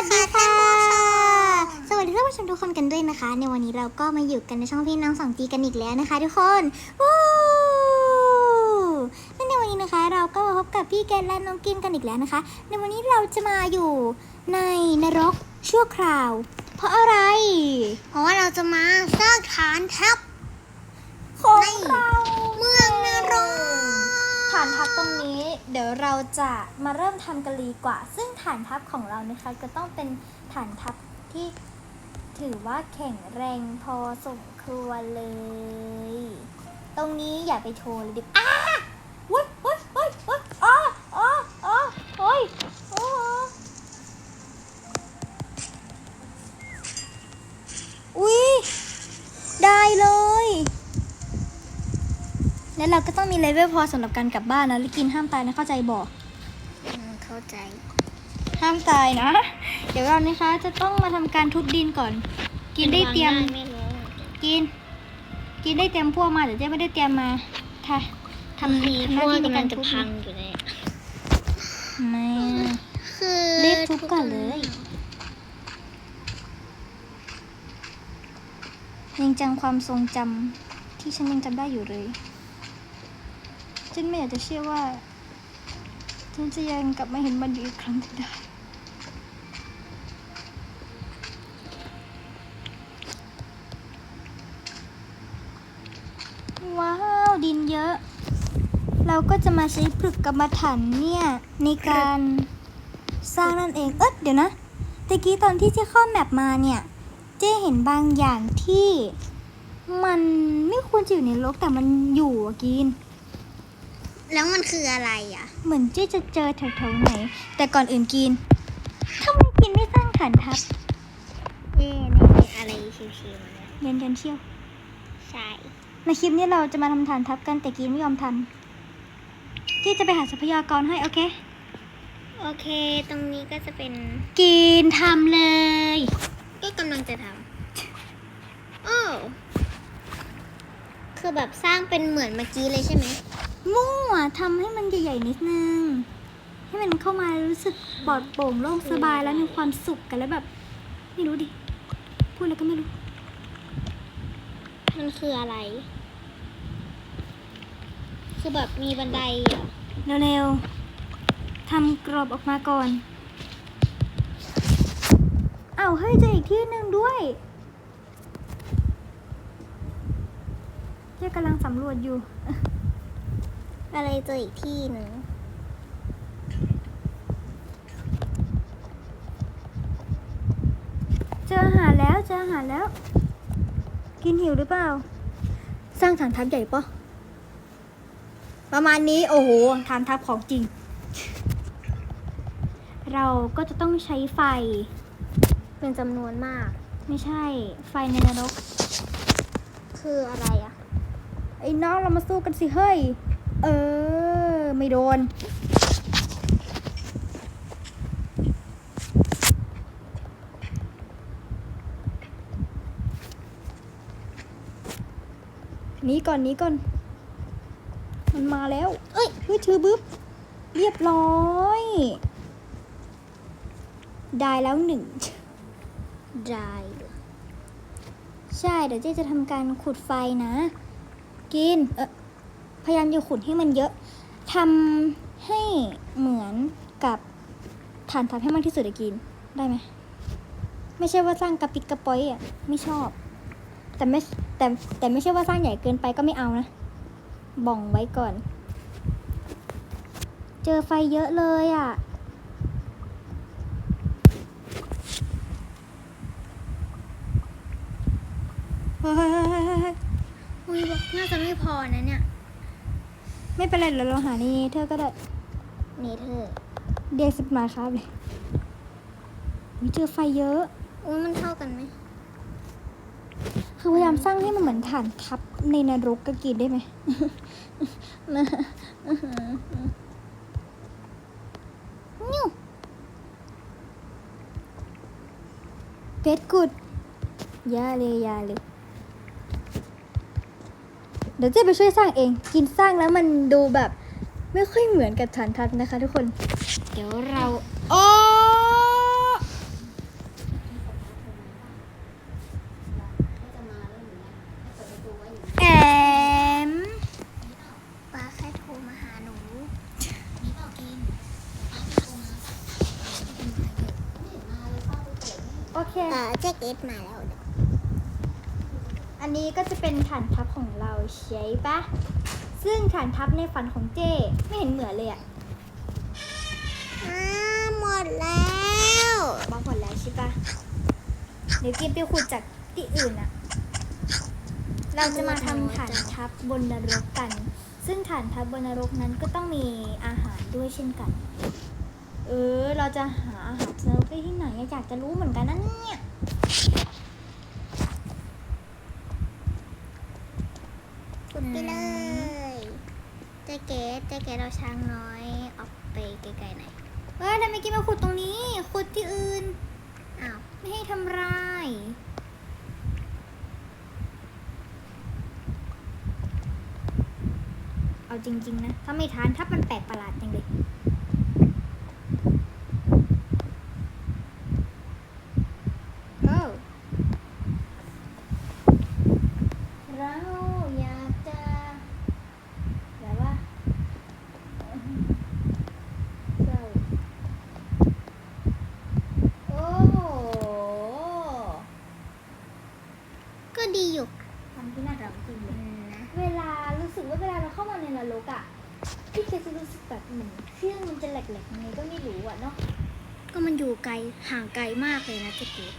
วัสดีค่ะ สวัสดีท่านผู้ชมทุกคนกันด้วยนะคะ ในวันนี้เราก็มาอยู่กันในช่องพี่น้องสองจีกันอีกแล้วนะคะ ทุกคนวู้และในวันนี้นะคะ เราก็มาพบกับพี่แกนและน้องกินกันอีกแล้วนะคะ ในวันนี้เราจะมาอยู่ในนรกชั่วคราว เพราะอะไร เพราะว่าเราจะมาสร้างฐานทัพ ของ ใน เรา เมืองนรก ฐานทัพตรงนี้ เดี๋ยวเราจะมาเริ่มทำกันเลยดีกว่า ซึ่งฐานทัพของเรานะคะก็ต้องเป็นฐานทัพที่ถือว่าแข็งแรงพอสมควรเลย ตรงนี้อย่าไปโชว์เลยดิอ้า แล้วเราก็ต้องมีเลเวลพอสำหรับการกลับบ้านนะแล้วกินห้ามตายนะเข้าใจบอกอืมเข้าใจ ห้ามตายนะ เดี๋ยวเรานะคะ จะต้องมาทำการทุบดินก่อน กินได้เตรียมไม่รู้กิน กินได้เตรียมพวกมาแต่เจ๊ไม่ได้เตรียมมาค่ะทำมีทำหพน้าวกที่ในกำลักางรจะทุบพังอยู่เนี่ยไม่คือรีบทุบก่อนเลย ยังจำความทรงจำที่ฉันยังจำได้อยู่เลย ฉันไม่อยากจะเชื่อว่า ฉันจะยังกลับมาเห็นมันอยู่อีกครั้งได้ ว้าว ดินเยอะ เราก็จะมาใช้ปรึกกรรมฐานเนี่ย ในการสร้างนั่นเอง เอ๊ะเดี๋ยวนะตะกี้ตอนที่เจ๊เข้าแมปมาเนี่ย เจ๊เห็นบางอย่างที่มันไม่ควรจะอยู่ในโลกแต่มันอยู่อะกิน แล้วมันคืออะไรอะ เหมือนเจ๊จะเจอแถวๆไหน แต่ก่อนอื่นกินทำไมกินไม่สร้างฐานทัพเอ๊ะนี่อะไรชิวๆมาเนี่ยเรียนกันเชี่ยว ใช่ในคลิปนี้เราจะมาทำฐานทัพกันแต่กินไม่ยอมทำเจ๊จะไปหาทรัพยากรให้โอเค โอเค ตรงนี้ก็จะเป็น กินทำเลย ก็กำลังจะทำโอ้คือแบบสร้างเป็นเหมือนเมื่อกี้เลยใช่ไหม มั่วทำให้มันใหญ่ๆนิดนึง ให้มันเข้ามารู้สึกปลอดโปร่งโล่งสบายแล้วมีความสุขกันแล้วแบบ ไม่รู้ดิ พูดแล้วก็ไม่รู้ มันคืออะไร คือแบบมีบันไดเหรอเร็วๆทำกรอบออกมาก่อนอ้าวเฮ้ยเจออีกที่หนึ่งด้วยเจ๊กำลังสำรวจอยู่ อะไรเจออีกที่หนึ่งเจออาหารแล้วเจออาหารแล้ว กินหิวหรือเปล่า สร้างฐานทัพใหญ่ปะประมาณนี้โอ้โหฐานทัพของจริง เราก็จะต้องใช้ไฟ เป็นจำนวนมาก ไม่ใช่ไฟในนรก คืออะไรอะไอ้น้องเรามาสู้กันสิเฮ้ย เออ ไม่โดนหนี้ก่อนหนี้ก่อน มันมาแล้ว เอ้ยเฮ้ยถือบึ๊บ เรียบร้อย ได้แล้วหนึ่ง ได้เหรอใช่ เดี๋ยวเจ๊จะทำการขุดไฟนะ กิน เออ พยายามอย่าขุดให้มันเยอะทำให้เหมือนกับฐานทัพให้มากที่สุดอะกินได้ไหมไม่ใช่ว่าสร้างกระปิดกระปอยอะไม่ชอบ แต่ไม่แต่แต่ไม่ใช่ว่าสร้างใหญ่เกินไปก็ไม่เอานะบ่องไว้ก่อน เจอไฟเยอะเลยอะอุ้ยน่าจะไม่พอนะเนี่ย ไม่เป็นไรเดี๋ยวเราหาในเธอก็ได้เนเธอร์เรียกสิบมาครับเลยมีเจอไฟเยอะ อุ้ยมันเท่ากันไหมคือพยายามสร้างให้มันเหมือนฐานทัพในนรกก็กินได้ไหม นิวเพชรกุดอยาเลยอยาเลย เดี๋ยวเจ๊ไปช่วยสร้างเอง กินสร้างแล้วมันดูแบบไม่ค่อยเหมือนกับฐานทัพนะคะ ทุกคน เดี๋ยวเราโอ้แอมป้าแค่โทรมาหาหนูโอเค เออเจ๊เกตมาแล้ว เป็นฐานทัพของเราใช่ปะซึ่งฐานทัพในฝันของเจ้ไม่เห็นเหมือนเลยอะอ่าหมดแล้วบอกหมดแล้วใช่ปะเดี๋ยวกินไปขุดจากที่อื่นอะเราจะมาทำฐานทัพบนนรกกัน ซึ่งฐานทัพบนนรกนั้นก็ต้องมีอาหารด้วยเช่นกัน เออ เราจะหาอาหารนรกได้ที่ไหนอะอยากจะรู้เหมือนกันนะเนี่ย ขุดไปเลยเจ๊เกเจ๊กตเราช้างน้อยออกไปไกลๆหน่อยเออทำไมกินมาขุดตรงนี้ ขุดที่อื่น อ้าว ไม่ให้ทำลายเอาจริง ๆ นะ ถ้าไม่ทานถ้ามันแปลกประหลาดจังเลย โอ้เราอยากจะแบบว่าเศร้าโอ้ ก็ดีอยู่ ทำที่ น่ารักจริงเลยนะเวลารู้สึกว่าเวลาเราเข้ามาในนรกอะพี่เคยจะรู้สึกแบบเหมือนเครื่องมันจะแหลกๆยังไงก็ไม่รู้อะเนาะก็มันอยู่ไกลห่างไกลมากเลยนะเจ๊เกต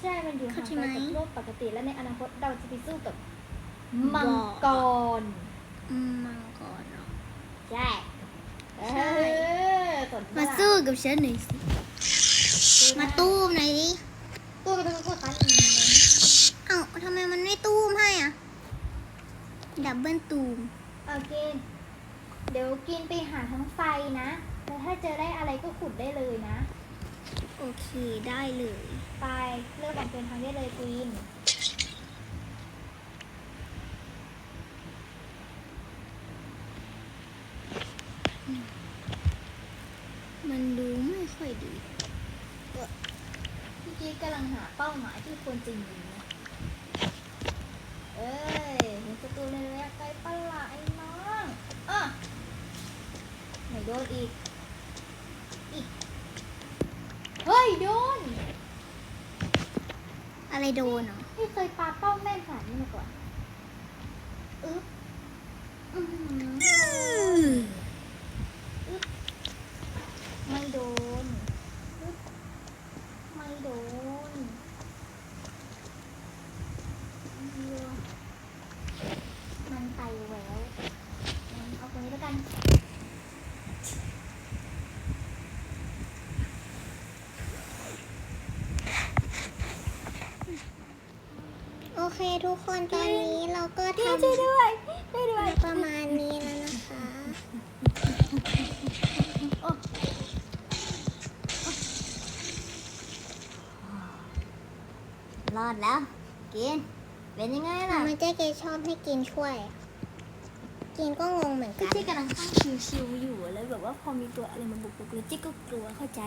ใช่ มันอยู่ห่างไกลจากโลกปกติแล้วในอนาคตเราจะไปสู้กับมังกรมังกรเหรอใช่ใช่มาสู้กับฉันหน่อยสิมาตู้มหน่อยดิตู้กันเดับเบิลตูม โอเค เดี๋ยวกินไปหาทั้งไฟนะ แล้วถ้าเจอได้อะไรก็ขุดได้เลยนะ โอเคได้เลย ไปเริ่มออกเดินทางได้เลยกรีนมันดูไม่ค่อยดี พี่กิ๊กกำลังหาเป้าหมายที่ควรจะยิงนะเอ้ย เห็นศัตรูในระยะไกลปะล่ะไอ้น้องอะไม่โดนอีก อีก เฮ้ยโดน อะไรโดนเหรอไม่เคยปาเป้าแม่นขนาดนี้มาก่อน อึ๊บอื้อหือไม่โดนอึ๊บไม่โดนเหี้ยมันไปแหววงั้นเอาตรงนี้แล้วกัน โอ เคทุกคนตอนนี้เราก็ทช่วยด้วยช่วยด้วยำประมาณนี้แล้วนะคะโอ้รอดแล้ว กิน เป็นยังไงล่ะทำไมเจ๊เกชอบให้กินช่วย กินก็งงเหมือนกัพี่นเจ๊กำลังตั้งชิวๆอยู่แล้วแบบว่าพอมีตัวอะไรมาบุกๆแล้วเจ๊ก็กลัวเข้าใจ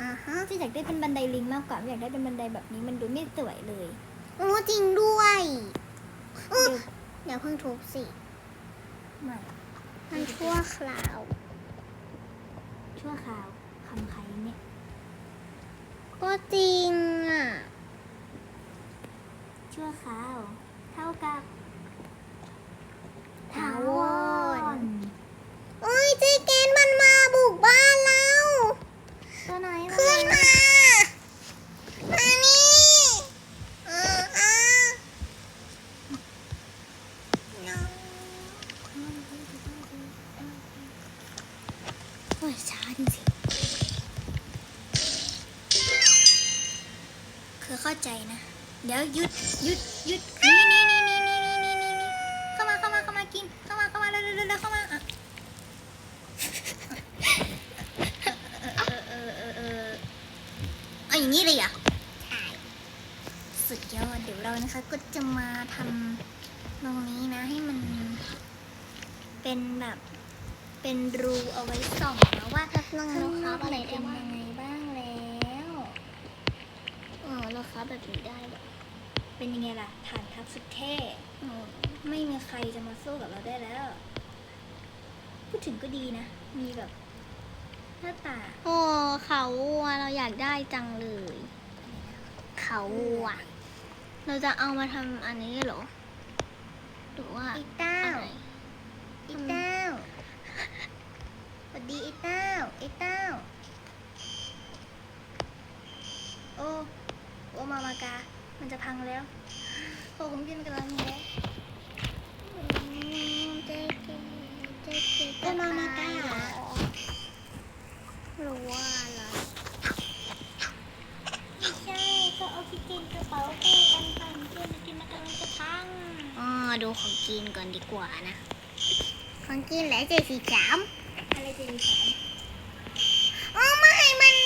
อ่าฮะ เจ๊อยากได้เป็นบันไดลิงมากกว่าไม่อยากได้เป็นบันไดแบบนี้มันดูไม่สวยเลยโอ้จริงด้วยอุ๊ยเดี๋ยวเดี๋ยวเพิ่งทุบสิ ไม่มันชั่วคราว ชั่วคราวคำใครเนี่ย ก็จริงอะ ชั่วคราว เท่ากับถาวร เข้าใจนะ เดี๋ยวหยุดหยุดหยุดนี่นี่นี่นี่นี่นี่นี่นี่เข้ามาเข้ามาเข้ามากิน เข้ามาเข้ามาเร็วเร็วเร็วเข้ามาอะเออเออเออเอาอย่างนี้เลยเหรอะใช่สุดยอดเดี๋ยวเรานะคะ ก็จะมาทำตรงนี้นะให้มัน เป็นแบบ เป็นรูเอาไว้ส่องนะว่าข้างนอกอะไรเป็นยังไงบ้างแล้วอ๋อ เราครับแบบนี้ได้เหรอเป็นยังไงล่ะฐานทัพสุดเท่อ๋อไม่มีใครจะมาสู้กับเราได้แล้ว พูดถึงก็ดีนะ มีแบบหน้าต่างโอ้เขาวัวเราอยากได้จังเลย เขาวัวเราจะเอามาทำอันนี้เหรอหรือว่าอีเต้าอะไรอีเต้าสวัสดีอีเต้าอีเต้าโอ้ โอมามากา มันจะพังแล้วโอ้ผมกินกำลังแล้วเจ๊เจ๊เจ๊เจ๊โอมามากาหรอว่าอะไรไม่ใช่ก็ออกซิเจนกระเป๋าเป้กันพันเพื่อนกินมันกำลังจะพังอ๋อดูของกินก่อนดีกว่านะ ของกินแล้วเจสีสามอะไรจะดีสาม อ๋อไม่มัน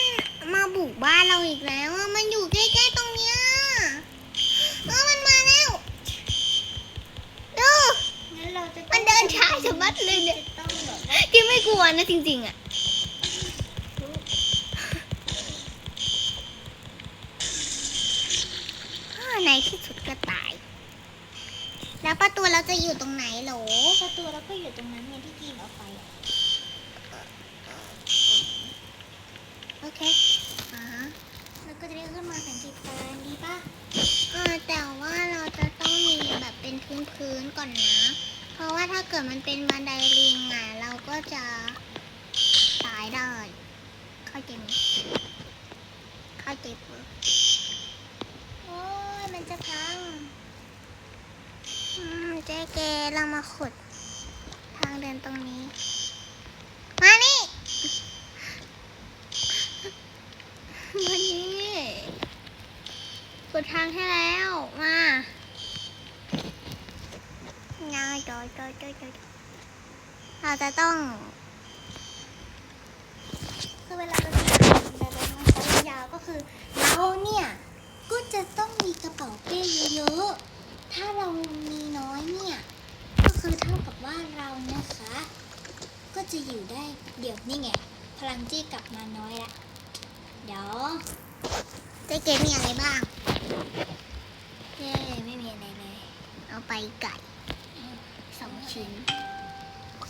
มา บุกบ้านเราอีกแล้วอะมันอยู่ใกล้ๆตรงเนี้ยเออมันมาแล้วดูงั้นเราจะมันเดินช้าชะมัดเลยเนี่ยจะต้องแบบว่ากินไม่กลัวนะจริงๆอะอ้าวในที่สุดก็ตาย แล้วประตูเราจะอยู่ตรงไหนโหลประตูเราก็อยู่ตรงนั้นไงที่กินออกไปอะ โอเคอ่าฮะแล้ว ก็จะได้ขึ้นมาแสงสีฟ้าดีป่ะเออแต่ว่าเราจะต้องมีแบบเป็นพื้นๆก่อนนะ เพราะว่าถ้าเกิดมันเป็นบันไดลิงอะเราก็จะตายได้ เข้าใจไหมเข้าใจปะโอ้ยมันจะพังอืมเจ๊เกเรามาขุด ทางเดินตรงนี้ มานี่มานี่ ขุดทางให้แล้ว มาง่ายจอยจอยจอยจอยเราจะต้องคือเวลาเราจะทำแบบนั้นนะคะยาวๆก็คือเราเนี่ย ก็จะต้องมีกระเป๋าเป้เยอะๆ ถ้าเรามีน้อยเนี่ย ก็คือเท่ากับว่าเรานะคะ ก็จะอยู่ได้เดี๋ยวนี่ไง พลังจี้กลับมาน้อยละ เดี๋ยวเจ๊เกมีอะไรบ้าง เย้ไม่มีอะไรเลย เอาไปไก่สองชิ้น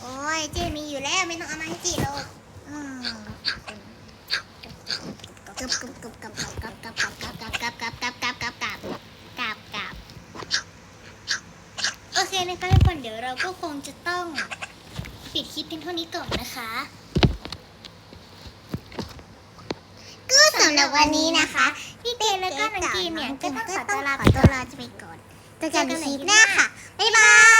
โอ้ยเจมีอยู่แล้วไม่ต้องเอามาให้จีหรอกอืมกึบกึบกึบกับกับกับกับกับกับกับกับกับกับกับกับกับกับโอเคนะคะทุกคนเดี๋ยวเราก็คงจะต้องปิดคลิปเพียงเท่านี้ก่อนนะคะก็สำหรับวันนี้นะคะ พี่เตแล้วก็น้องกีนเนี่ยก็ต้องขอตัวลาไปขอตัวลาจะไปก่อนเจอกันในคลิปหน้าค่ะ บ๊ายบาย